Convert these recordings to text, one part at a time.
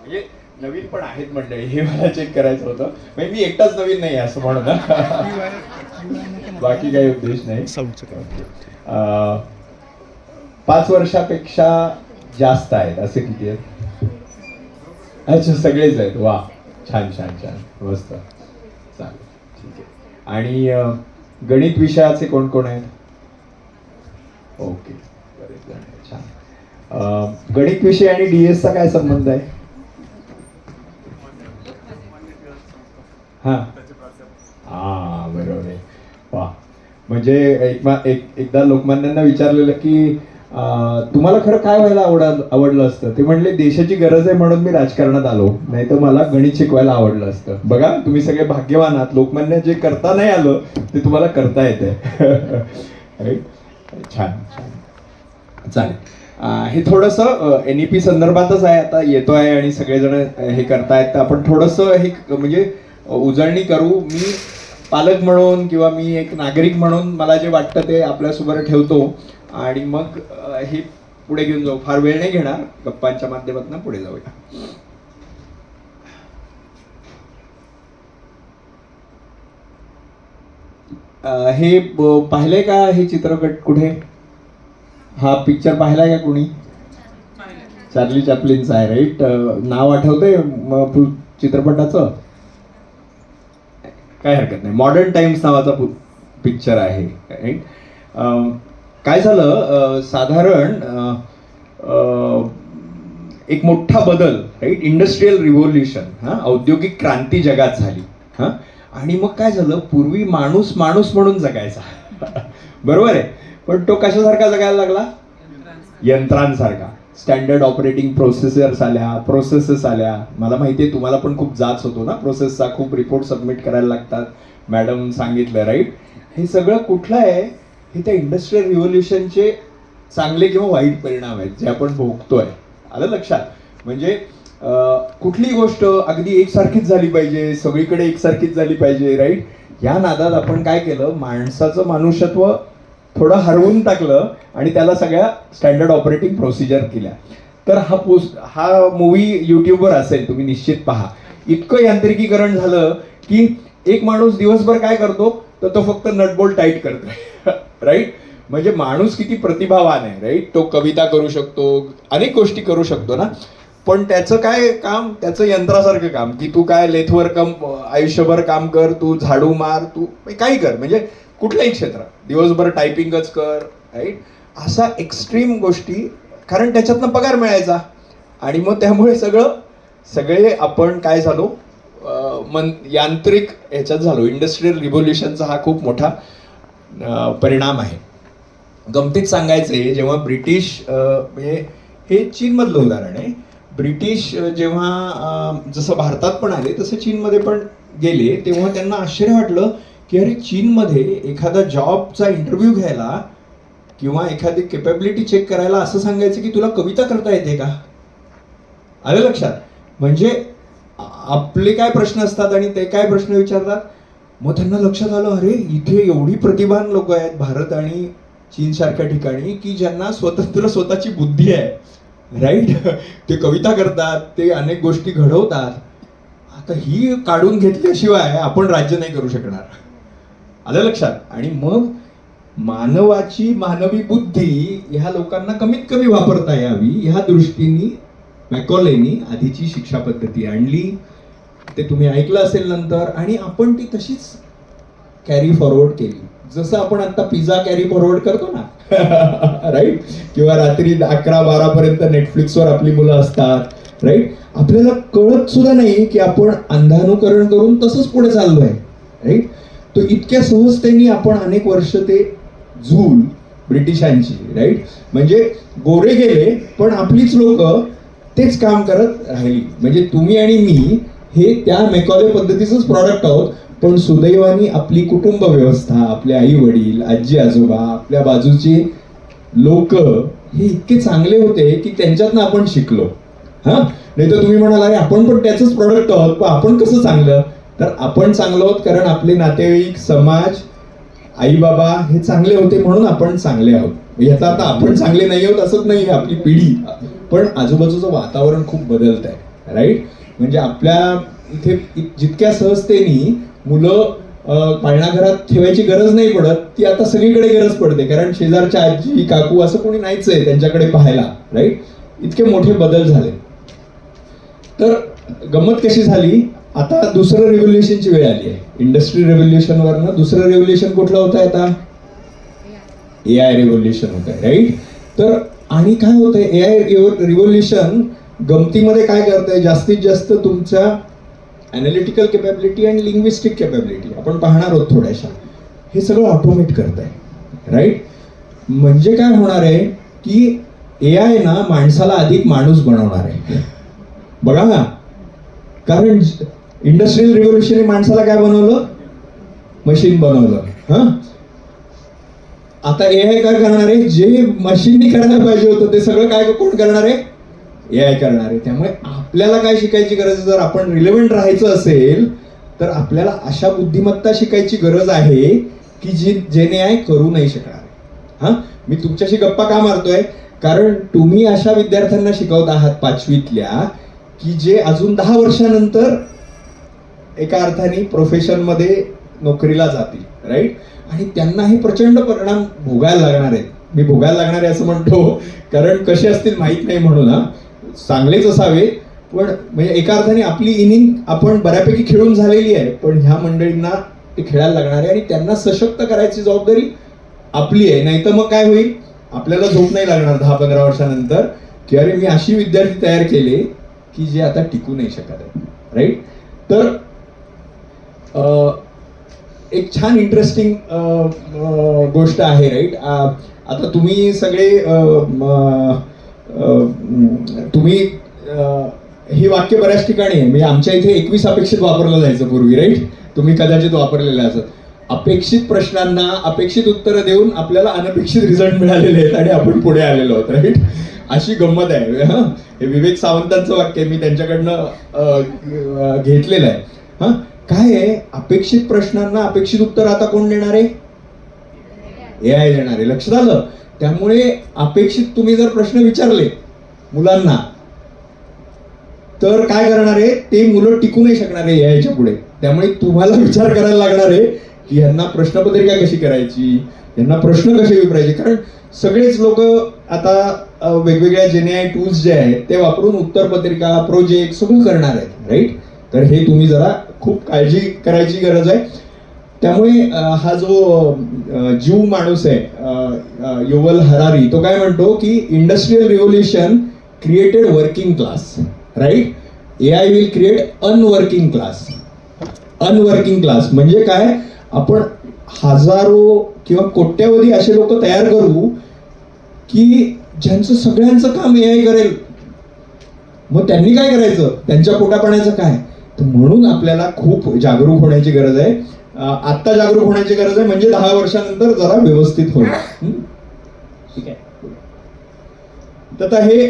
म्हणजे नवीन पण आहेत म्हणले हे मला चेक करायचं होतं. म्हणजे मी एकटाच नवीन नाही असं म्हणून. ना. बाकी काही उद्देश नाही. पाच वर्षापेक्षा जास्त आहेत असे किती आहेत? अच्छा सगळेच आहेत. वा छान छान छान. मस्त. चालेल. ठीक आहे. आणि गणित विषयाचे कोण कोण आहेत? ओके. बरेच जण छान. गणित विषय आणि DS चा काय संबंध आहे? हा. हा बरोबर आहे. वा म्हणजे एक एक एकदा लोकमान्यांना विचारलेलं की तुम्हाला खरं काय व्हायला आवड आवडलं असतं? ते म्हणले देशाची गरज आहे म्हणून मी राजकारणात आलो. नाही तर मला गणित शिकवायला आवडलं असतं. बघा तुम्ही सगळे भाग्यवान आहात. लोकमान्य जे करता नाही आलं ते तुम्हाला करता येते छान छान. चालेल. हे थोडंसं एन ई पी संदर्भातच आहे. आता येतो आहे आणि सगळेजण हे करतायत. तर आपण थोडंसं हे म्हणजे उजळणी करू. मी पालक म्हणून किंवा मी एक नागरिक म्हणून मला जे वाटतं ते आपल्यासोबत ठेवतो. आणि मग हे पुढे घेऊन जाऊ. फार वेळ नाही घेणार. गप्पांच्या माध्यमातून पुढे जाऊया. हे पाहिले पाहिलंय का हे चित्रपट कुठे? हा पिक्चर पाहिला का कोणी? चार्ली चॅपलिनचा आहे राईट नाव आठवतंय चित्रपटाचं? काय हरकत नाही. मॉडर्न टाइम्स नावाचा पिक्चर आहे राईट काय झालं? साधारण एक मोठा बदल राईट इंडस्ट्रीयल रिव्होल्युशन हा? औद्योगिक क्रांती जगात झाली हा? आणि मग काय झालं? पूर्वी माणूस माणूस म्हणून जगायचा. बरोबर आहे? पण तो कशासारखा जगायला लागला? यंत्रांसारखा. स्टँडर्ड ऑपरेटिंग प्रोसेसर्स आल्या प्रोसेसेस आल्या. मला माहिती आहे तुम्हाला पण खूप जाच होतो ना प्रोसेसचा खूप रिपोर्ट सबमिट करायला लागतात. मॅडम सांगितलं राईट हे सगळं कुठलं आहे? हे त्या इंडस्ट्रीयल रिव्होल्युशनचे चांगले किंवा वाईट परिणाम आहेत जे आपण भोगतोय. आलं लक्षात? म्हणजे कुठली गोष्ट अगदी एकसारखीच झाली पाहिजे सगळीकडे एकसारखीच झाली पाहिजे राईट या नादात आपण काय केलं? माणसाचं मनुष्यत्व थोडं हरवून टाकलं आणि त्याला सगळ्या स्टँडर्ड ऑपरेटिंग प्रोसिजर केल्या. तर हा पोस्ट हा मूवी युट्यूबवर असेल तुम्ही निश्चित पहा. इतकं यांत्रिकीकरण झालं की एक माणूस दिवसभर काय करतो? तर तो फक्त नटबोल टाईट करतोय राईट म्हणजे माणूस किती प्रतिभावान आहे राईट तो कविता करू शकतो अनेक गोष्टी करू शकतो ना. पण त्याचं काय काम त्याचं यंत्रासारखं काम की तू काय लेथवर कम आयुष्यभर काम कर तू झाडू मार तू काही कर. म्हणजे कुठलंही क्षेत्र दिवसभर टायपिंगच कर राईट असा एक्स्ट्रीम गोष्टी कारण त्याच्यातनं पगार मिळायचा. आणि मग त्यामुळे सगळं सगळे आपण काय झालो मन यांत्रिक ह्याच्यात झालो. इंडस्ट्रीयल रिव्होल्युशनचा हा खूप मोठा परिणाम आहे. गमतीत सांगायचे जेव्हा ब्रिटिश म्हणजे हे चीनमधलं उदाहरण आहे. ब्रिटिश जेव्हा जसं भारतात पण आले तसं चीनमध्ये पण गेले तेव्हा त्यांना आश्चर्य वाटलं की अरे चीनमध्ये एखादा जॉबचा इंटरव्ह्यू घ्यायला किंवा एखादी केपॅबिलिटी चेक करायला असं सांगायचं की तुला कविता करता येते का? आलं लक्षात? म्हणजे आपले काय प्रश्न असतात आणि ते काय प्रश्न विचारतात? मग त्यांना लक्षात आलं अरे इथे एवढी प्रतिभान लोक आहेत भारत आणि चीनसारख्या ठिकाणी की ज्यांना स्वतः तुला स्वतःची बुद्धी आहे. राईट ते कविता करतात ते अनेक गोष्टी घडवतात. आता ही काढून घेतल्याशिवाय आपण राज्य नाही करू शकणार. आलं लक्षात? आणि मग मानवाची मानवी बुद्धी ह्या लोकांना कमीत कमी वापरता यावी ह्या दृष्टीने मॅकॉलेनी आधीची शिक्षा पद्धती आणली. ते तुम्ही ऐकलं असेल नंतर आणि आपण ती तशीच कॅरी फॉरवर्ड केली. जसं आपण आता पिझ्झा कॅरी फॉरवर्ड करतो ना राईट किंवा रात्री अकरा बारा पर्यंत नेटफ्लिक्सवर आपली मुलं असतात. राईट आपल्याला कळत सुद्धा नाही की आपण अंधानुकरण करून तसंच पुढे चाललोय. राईट तो इतक्या सहजतेने आपण अनेक वर्ष ते झूल ब्रिटिशांची. राईट म्हणजे गोरे गेले पण आपलीच लोक तेच काम करत राहिली. म्हणजे तुम्ही आणि मी हे त्या मेकॉले पद्धतीचंच प्रॉडक्ट आहोत. पण सुदैवाने आपली कुटुंब व्यवस्था आपले आई वडील आजी आजोबा आपल्या बाजूचे लोक हे इतके चांगले होते की त्यांच्यातनं आपण शिकलो. हा? नाही तर तुम्ही म्हणाल अरे आपण पण त्याच प्रोडक्ट आहोत पण आपण कसं चांगलं? तर आपण चांगलो आहोत कारण आपले नातेवाईक समाज आई बाबा हे चांगले होते म्हणून आपण चांगले आहोत. याचा आता आपण चांगले नाही आहोत असंच नाही आपली पिढी. पण आजूबाजूचं वातावरण खूप बदलत आहे राईट म्हणजे आपल्या इथे जितक्या सहजतेनी मुलं पाळणाघरात ठेवायची गरज नाही पडत ती आता सगळीकडे गरज पडते. कारण शेजारच्या आजी काकू असं कोणी नाहीच आहे त्यांच्याकडे पाहायला राईट इतके मोठे बदल झाले. तर गंमत कशी झाली? आता दुसरं रेव्होल्युशनची वेळ आली आहे. इंडस्ट्री रेव्होल्युशनवरनं दुसरं रेव्होल्युशन कुठलं होतं आहे आता? ए आय रेव्होल्युशन होत आहे राईट तर आणि काय होतंय? ए आय रिव्होल्युशन गमतीमध्ये काय करतंय? जास्तीत जास्त तुमच्या अनालिटिकल कॅपॅबिलिटी आणि लिंग्विस्टिक कॅपॅबिलिटी आपण पाहणार आहोत थोड्याशा. हे सगळं ऑटोमेट करत आहे राईट म्हणजे काय होणार आहे की ए आय ना माणसाला अधिक माणूस बनवणार आहे. बघा ना. कारण इंडस्ट्रियल रिव्होल्युशनने माणसाला काय बनवलं? मशीन बनवलं. हा आता ए आय काय करणार आहे? जे मशीननी करायला पाहिजे होतं ते सगळं काय कोण करणार आहे? ए आय करणार आहे. त्यामुळे आपल्याला काय शिकायची गरज? आहे? जर आपण रिलेव्हंट राहायचं असेल तर आपल्याला अशा बुद्धिमत्ता शिकायची गरज आहे की जी जेने आय करू नाही शकणार हा? मी तुमच्याशी गप्पा का मारतोय? कारण तुम्ही अशा विद्यार्थ्यांना शिकवत आहात पाचवीतल्या की जे अजून दहा वर्षानंतर एका अर्थाने प्रोफेशनमध्ये नोकरीला जातील राईट आणि त्यांना हे प्रचंड परिणाम भोगायला लागणार आहेत. मी भोगायला लागणार आहे असं म्हणतो कारण कसे असतील माहीत नाही म्हणून हा? चांगलेच असावे पण म्हणजे एका अर्थाने आपली इनिंग आपण बऱ्यापैकी खेळून झालेली आहे पण ह्या मंडळींना ते खेळायला लागणार आहे आणि त्यांना सशक्त करायची जबाबदारी आपली आहे. नाही तर मग काय होईल? आपल्याला झोप नाही लागणार दहा पंधरा वर्षानंतर. की अरे मी अशी विद्यार्थी तयार केले की जे आता टिकू नाही शकत आहे. राईट तर एक छान इंटरेस्टिंग गोष्ट आहे राईट आता तुम्ही सगळे तुम्ही हे ही वाक्य बऱ्याच ठिकाणी आहे. म्हणजे आमच्या इथे एकवीस अपेक्षित वापरलं जायचं पूर्वी राईट तुम्ही कदाचित वापरलेलं असत अपेक्षित प्रश्नांना अपेक्षित उत्तरं देऊन आपल्याला अनपेक्षित रिझल्ट मिळालेले आहेत आणि आपण पुढे आलेलो आहोत राईट अशी गंमत आहे. हे? विवेक सावंतांचं वाक्य मी त्यांच्याकडनं घेतलेलं आहे. हा? काय आहे? अपेक्षित प्रश्नांना अपेक्षित उत्तर आता कोण देणार आहे? ए आय देणार आहे. लक्षात आलं? त्यामुळे अपेक्षित तुम्ही जर प्रश्न विचारले मुलांना तर काय करणार आहे? ते मुलं टिकू नाही शकणार आहे याच्यापुढे. त्यामुळे तुम्हाला विचार करायला लागणार आहे की यांना प्रश्नपत्रिका कशी करायची? यांना प्रश्न कसे विचारायचे? कारण सगळेच लोक आता वेगवेगळ्या जेने आय टूल्स जे आहेत ते वापरून उत्तरपत्रिका प्रोजेक्ट सगळं करणार आहेत राईट तर हे तुम्ही जरा खूप काळजी करायची गरज आहे. त्यामुळे हा जो जीव माणूस आहे युवल हरारी तो काय म्हणतो की industrial revolution created working class right? A I will create unworking class unworking class म्हणजे काय? आपण हजारो किंवा कोट्यावधी असे लोक तयार करू की ज्यांचं सगळ्यांचं काम ए आय करेल. मग त्यांनी काय करायचं? त्यांच्या पोटापाण्याचं काय? तर म्हणून आपल्याला खूप जागरूक होण्याची गरज आहे. आत्ता जागरूक होण्याची गरज आहे म्हणजे दहा वर्षानंतर जरा व्यवस्थित होईल? ठीक आहे. तर आता हे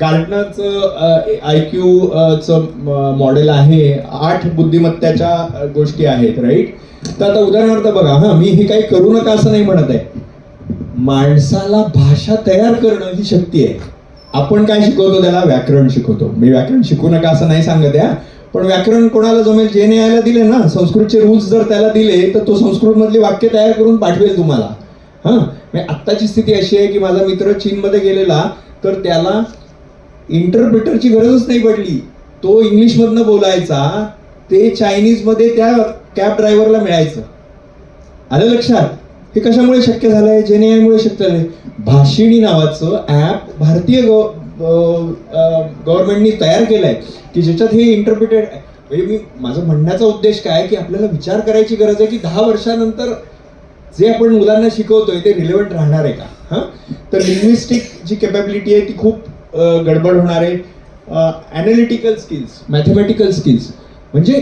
गार्डनरचं आय क्यू च मॉडेल आहे आठ बुद्धिमत्तेच्या अ, गोष्टी आहेत राईट? तर आता उदाहरणार्थ बघा हा मी हे काही करू नका असं नाही म्हणत आहे. माणसाला भाषा तयार करणं ही शक्ती आहे. आपण काय शिकवतो त्याला? व्याकरण शिकवतो. मी व्याकरण शिकू नका असं नाही सांगत आहे. पण व्याकरण कोणाला जमेल जेने यायला दिले ना संस्कृतचे रूल्स जर त्याला दिले तर तो संस्कृतमधली वाक्य तयार करून पाठवेल तुम्हाला. हा? म्हणजे आत्ताची स्थिती अशी आहे की माझा मित्र चीनमध्ये गेलेला तर त्याला इंटरप्रिटरची गरजच नाही पडली. तो इंग्लिशमधनं बोलायचा ते चायनीजमध्ये त्या कॅब ड्रायव्हरला मिळायचं. आलं लक्षात? हे कशामुळे शक्य झालंय? जेनेआयमुळे शक्य झालंय? भाषिणी नावाचं ॲप भारतीय गव्हर्नमेंटनी तयार केलंय की ज्याच्यात हे इंटरप्रिटेड म्हणजे मी माझं म्हणण्याचा उद्देश काय की आपल्याला विचार करायची गरज आहे की दहा वर्षानंतर जे आपण मुलांना शिकवतोय ते रिलेव्हंट राहणार आहे का? हां? तर लिंग्विस्टिक जी कॅपॅबिलिटी आहे ती खूप गडबड होणार आहे. ॲनालिटिकल स्किल्स मॅथमॅटिकल स्किल्स म्हणजे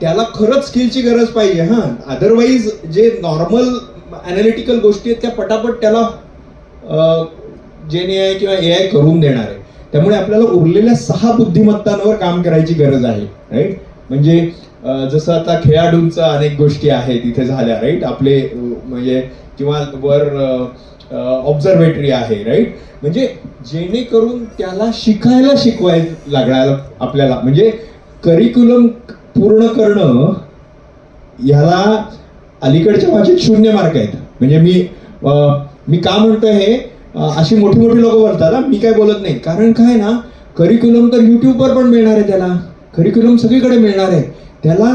त्याला खरंच स्किलची गरज पाहिजे हां? अदरवाईज जे नॉर्मल ॲनालिटिकल गोष्टी आहेत त्या पटापट त्याला जेन ए आय किंवा ए आय करून देणार आहे. त्यामुळे आपल्याला उरलेल्या सहा बुद्धिमत्तांवर काम करायची गरज आहे राईट म्हणजे जसं आता खेळाडूंचा अनेक गोष्टी आहेत इथे झाल्या राईट आपले म्हणजे किंवा वर ऑब्झर्वेटरी आहे राईट म्हणजे जेणेकरून त्याला शिकायला शिकवाय लागणार आपल्याला. म्हणजे करिक्युलम पूर्ण करणं ह्याला अलीकडच्या भाषेत शून्य मार्क आहेत. म्हणजे मी मी का म्हणतोय हे? अशी मोठी मोठी लोक बोलतात मी काय बोलत नाही. कारण काय ना करिक्युलम तर यूट्यूबवर पण मिळणार आहे त्याला. करिक्युलम सगळीकडे मिळणार आहे. त्याला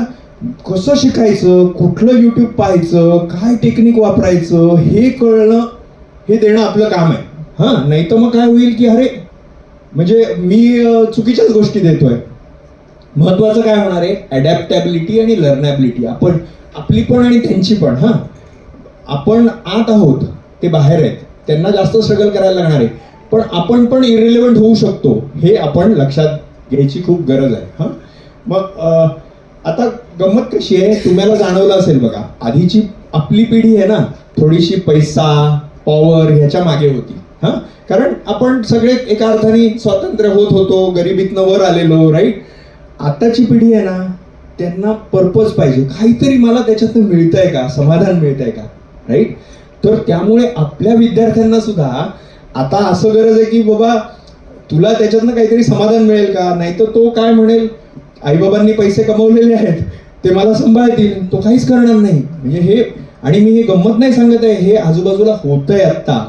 कसं शिकायचं कुठलं यूट्यूब पाहायचं काय टेक्निक वापरायचं हे कळणं हे देणं आपलं काम आहे. हां नाही तर मग काय होईल की अरे म्हणजे मी चुकीच्याच गोष्टी देतोय. महत्वाचं काय होणार आहे? ॲडॅप्टॅबिलिटी आणि लर्नॅबिलिटी आपण आपली पण आणि त्यांची पण हां. आपण आत आहोत ते बाहेर आहेत. त्यांना जास्त स्ट्रगल करायला लागणार आहे. पण आपण पण इरिलेव्हंट होऊ शकतो. हे आपण लक्षात घ्यायची खूप गरज आहे. हां? मग आता गंमत कशी आहे? तुम्हाला जाणवलं असेल बघा. आधीची आपली पिढी आहे ना थोडीशी पैसा पॉवर ह्याच्या मागे होती. हां? कारण आपण सगळे एका अर्थाने स्वातंत्र्य होत होतो गरिबीतनं वर आलेलो राईट आताची पिढी आहे ना त्यांना पर्पज पाहिजे. काहीतरी मला त्याच्यातनं मिळतंय का? समाधान मिळतंय का? राईट तर त्यामुळे आपल्या विद्यार्थ्यांना सुद्धा आता असं गरज आहे की बाबा तुला त्याच्यातनं काहीतरी समाधान मिळेल का? नाही तर तो काय म्हणेल? आईबाबांनी पैसे कमवलेले आहेत ते मला सांभाळतील. तो काहीच करणार नाही. म्हणजे हे आणि मी हे गंमत नाही सांगत आहे हे आजूबाजूला होतंय आत्ता.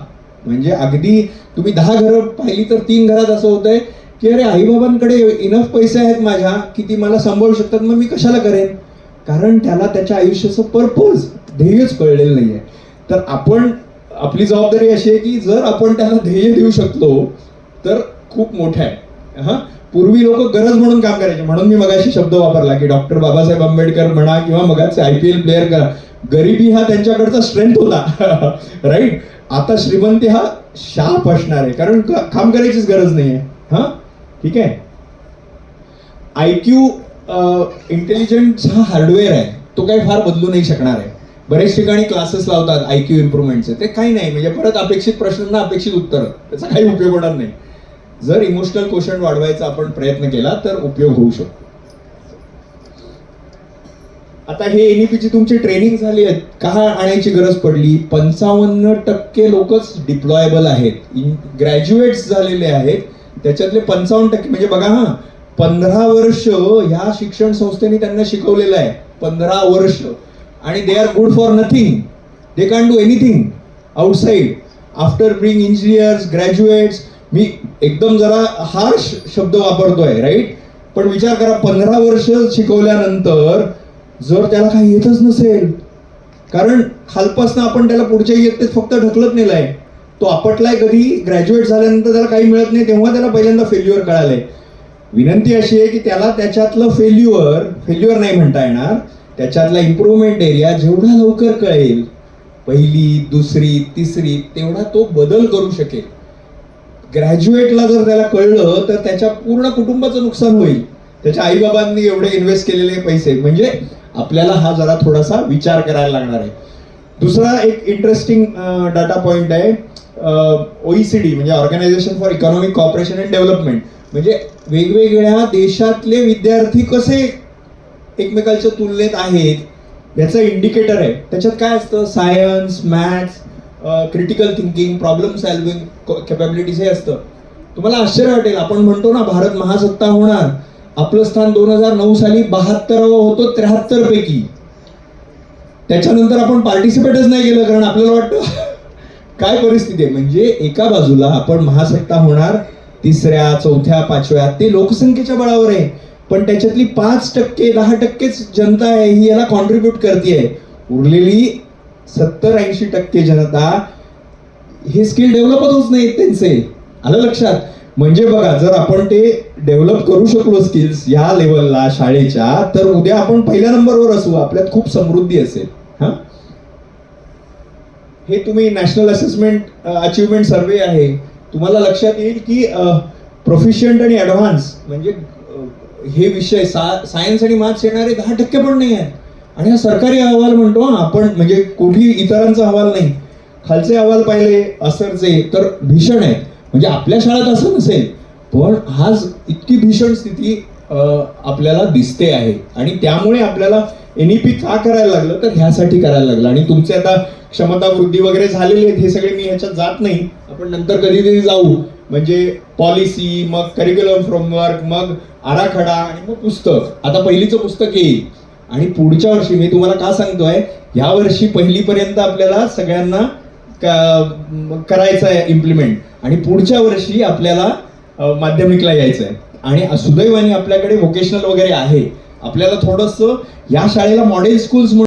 म्हणजे अगदी तुम्ही दहा घरं पाहिली तर तीन घरात असं होतंय की अरे आईबाबांकडे इनफ पैसे आहेत माझ्या की ती मला सांभाळू शकतात मग मी कशाला करेन? कारण त्याला त्याच्या आयुष्याचं पर्पज ध्येयच कळलेलं नाहीये. तर आपण आपली जबाबदारी अशी आहे की जर आपण त्याला ध्येय देऊ शकलो तर खूप मोठं आहे. हा? पूर्वी लोक गरज म्हणून काम करायचे. म्हणून मी मगाशी शब्द वापरला की डॉक्टर बाबासाहेब आंबेडकर म्हणा किंवा मगाचे आय पी एल प्लेअर करा. गरिबी हा त्यांच्याकडचा स्ट्रेंथ होता. राईट आता श्रीमंती हा शाप असणार आहे. कारण काम करायचीच गरज नाहीये हा? ठीक आहे? आय क्यू इंटेलिजन्स हा हार्डवेअर आहे. तो काही फार बदलू नाही शकणार आहे. बरेच ठिकाणी क्लासेस लावतात आय क्यू इम्प्रुव्हमेंटचे ते काही नाही म्हणजे परत अपेक्षित प्रश्नांना अपेक्षित उत्तर. त्याचा काही उपयोग होणार नाही. जर इमोशनल क्वेश्चन वाढवायचा आपण प्रयत्न केला तर उपयोग होऊ शकतो. आता हे एनईपीची तुमची ट्रेनिंग झाली आहे. का आणायची गरज पडली? पंचावन्न टक्के लोकच डिप्लॉयबल आहेत. ग्रॅज्युएट्स झालेले आहेत. त्याच्यातले पंचावन्न टक्के म्हणजे बघा हा पंधरा वर्ष ह्या शिक्षण संस्थेने त्यांना शिकवलेलं आहे. पंधरा वर्ष. आणि they are good for nothing they can do anything outside after being engineers graduates मी एकदम जरा हार्श शब्द वापरतोय राईट पण विचार करा पंधरा वर्ष शिकवल्यानंतर जर त्याला काही येतच नसेल कारण खालपासनं आपण त्याला पुढच्या इयत्तेत फक्त ढकलत नेलाय. तो आपटलाय कधी ग्रॅज्युएट झाल्यानंतर त्याला काही मिळत नाही तेव्हा त्याला पहिल्यांदा फेल्युअर कळालंय. विनंती अशी आहे की त्याला त्याच्यातलं फेल्युअर फेल्युअर नाही म्हणता येणार. त्याच्यातला इम्प्रूव्हमेंट एरिया जेवढा लवकर कळेल पहिली दुसरी तिसरी तेवढा तो बदल करू शकेल. ग्रॅज्युएटला जर त्याला कळलं तर त्याच्या पूर्ण कुटुंबाचं नुकसान होईल. त्याच्या आईबाबांनी एवढे इन्व्हेस्ट केलेले पैसे. म्हणजे आपल्याला हा जरा थोडासा विचार करायला लागणार आहे. दुसरा एक इंटरेस्टिंग डाटा पॉइंट आहे ओईसीडी म्हणजे organisation for economic cooperation and development म्हणजे वेगवेगळ्या देशातले विद्यार्थी कसे एकमेकांच्या तुलनेत आहेत याचं इंडिकेटर आहे. त्याच्यात काय असतं? Science maths critical thinking problem solving capabilities हे असतं. तुम्हाला आश्चर्य वाटेल आपण म्हणतो ना भारत महासत्ता होणार. आपलं स्थान दोन हजार नऊ साली बहात्तरावं होतं त्र्याहत्तर पैकी त्याच्यानंतर आपण पार्टिसिपेटच नाही केलं कारण आपल्याला वाटतं काय परिस्थिती आहे? म्हणजे एका बाजूला आपण महासत्ता होणार तिसऱ्या चौथ्या पाचव्या ते लोकसंख्येच्या बळावर आहे. पण त्याच्यातली पाच टक्के दहा टक्केच जनता आहे ही याला कॉन्ट्रीब्युट करते उरलेली सत्तर ऐंशी टक्के जनता हे स्किल डेव्हलपच होत नाहीत त्यांचे. आलं लक्षात? म्हणजे बघा जर आपण ते डेव्हलप करू शकलो स्किल्स या लेवलला शाळेच्या तर उद्या आपण पहिल्या नंबरवर असू. आपल्यात खूप समृद्धी असेल. हा? हे तुम्ही नॅशनल असेसमेंट अचिव्हमेंट सर्वे आहे. तुम्हाला लक्षात येईल की प्रोफिशियंट आणि ॲडव्हान्स म्हणजे हे विषय सा सायन्स आणि मार्क्स येणारे दहा टक्के पण नाही आहेत. आणि हा सरकारी अहवाल म्हणतो आपण म्हणजे कुठेही इतरांचा अहवाल नाही. खालचे अहवाल पाहिले असरचे तर भीषण आहेत. म्हणजे आपल्या शाळेत असं नसेल पण आज इतकी भीषण स्थिती आपल्याला दिसते आहे. आणि त्यामुळे आपल्याला एन ई पी का करायला लागलं तर ह्यासाठी करायला लागलं. आणि तुमचे आता क्षमता वृद्धी वगैरे झालेली आहेत हे सगळे मी ह्याच्यात जात नाही. आपण नंतर कधीतरी जाऊ. म्हणजे पॉलिसी मग करिक्युलम फ्रेमवर्क मग आराखडा आणि मग पुस्तक. आता पहिलीचं पुस्तक येईल आणि पुढच्या वर्षी मी तुम्हाला का सांगतोय ह्या वर्षी पहिलीपर्यंत आपल्याला सगळ्यांना करायचं आहे इम्प्लिमेंट आणि पुढच्या वर्षी आपल्याला माध्यमिकला यायचं आहे आणि सुदैवाने आपल्याकडे व्होकेशनल वगैरे आहे. आपल्याला थोडंसं या शाळेला मॉडेल स्कूल्स